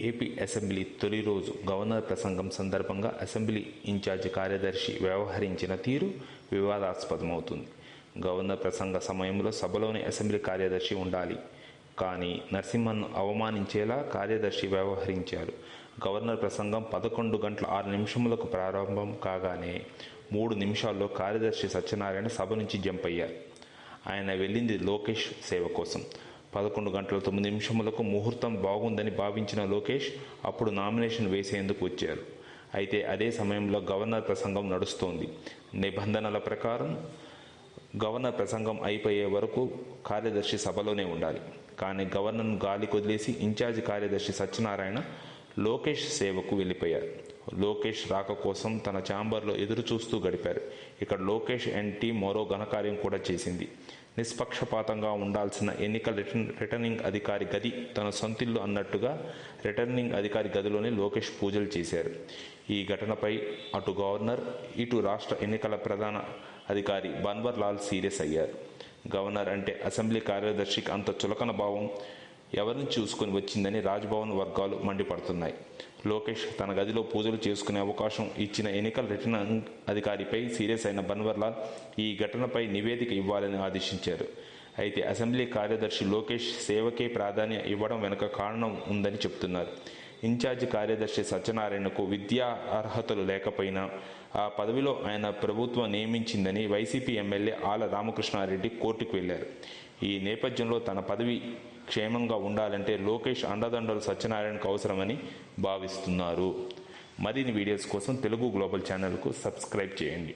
AP assembly తొలి రోజు governor ప్రసంగం సందర్భంగా అసెంబ్లీ ఇన్ఛార్జి కార్యదర్శి వ్యవహరించిన తీరు వివాదాస్పదమవుతుంది. గవర్నర్ ప్రసంగ సమయంలో సభలోని అసెంబ్లీ కార్యదర్శి ఉండాలి. కానీ నరసింహన్ను అవమానించేలా కార్యదర్శి వ్యవహరించారు. గవర్నర్ ప్రసంగం పదకొండు గంటల ఆరు నిమిషములకు ప్రారంభం కాగానే మూడు నిమిషాల్లో కార్యదర్శి సత్యనారాయణ సభ నుంచి జంప్ అయ్యారు. ఆయన వెళ్ళింది లోకేష్ సేవ కోసం. పదకొండు గంటల తొమ్మిది నిమిషములకు ముహూర్తం బాగుందని భావించిన లోకేష్ అప్పుడు నామినేషన్ వేసేందుకు వచ్చారు. అయితే అదే సమయంలో గవర్నర్ ప్రసంగం నడుస్తోంది. నిబంధనల ప్రకారం గవర్నర్ ప్రసంగం అయిపోయే వరకు కార్యదర్శి సభలోనే ఉండాలి. కానీ గవర్నర్ను గాలి కొదిలేసి ఇన్ఛార్జి కార్యదర్శి సత్యనారాయణ లోకేష్ సేవకు వెళ్ళిపోయారు. లోకేష్ రాక కోసం తన ఛాంబర్లో ఎదురు చూస్తూ గడిపారు. ఇక్కడ లోకేష్ అండ్ టీం మరో ఘనకార్యం కూడా చేసింది. నిష్పక్షపాతంగా ఉండాల్సిన ఎన్నికల రిటర్న్ రిటర్నింగ్ అధికారి గది తన సొంతిల్లు అన్నట్టుగా రిటర్నింగ్ అధికారి గదిలోనే లోకేష్ పూజలు చేశారు. ఈ ఘటనపై అటు గవర్నర్ ఇటు రాష్ట్ర ఎన్నికల ప్రధాన అధికారి బన్వర్ లాల్ సీరియస్ అయ్యారు. గవర్నర్ అంటే అసెంబ్లీ కార్యదర్శికి అంత చులకన భావం ఎవరిని చూసుకొని వచ్చిందని రాజ్భవన్ వర్గాలు మండిపడుతున్నాయి. లోకేష్ తన గదిలో పూజలు చేసుకునే అవకాశం ఇచ్చిన ఎన్నికల రిటర్నింగ్ అధికారిపై సీరియస్ అయిన బన్వర్లాల్ ఈ ఘటనపై నివేదిక ఇవ్వాలని ఆదేశించారు. అయితే అసెంబ్లీ కార్యదర్శి లోకేష్ సేవకే ప్రాధాన్యం ఇవ్వడం వెనుక కారణం ఉందని చెప్తున్నారు. ఇన్ఛార్జి కార్యదర్శి సత్యనారాయణకు విద్యా అర్హతలు లేకపోయినా ఆ పదవిలో ఆయన ప్రభుత్వం నియమించిందని వైసీపీ ఎమ్మెల్యే ఆల రామకృష్ణారెడ్డి కోర్టుకు వెళ్ళారు ఈ నేపథ్యంలో తన పదవి క్షేమంగా ఉండాలంటే లోకేష్ అండదండలు సత్యనారాయణకు అవసరమని భావిస్తున్నారు. మరిన్ని వీడియోస్ కోసం తెలుగు గ్లోబల్ ఛానల్కు సబ్స్క్రైబ్ చేయండి.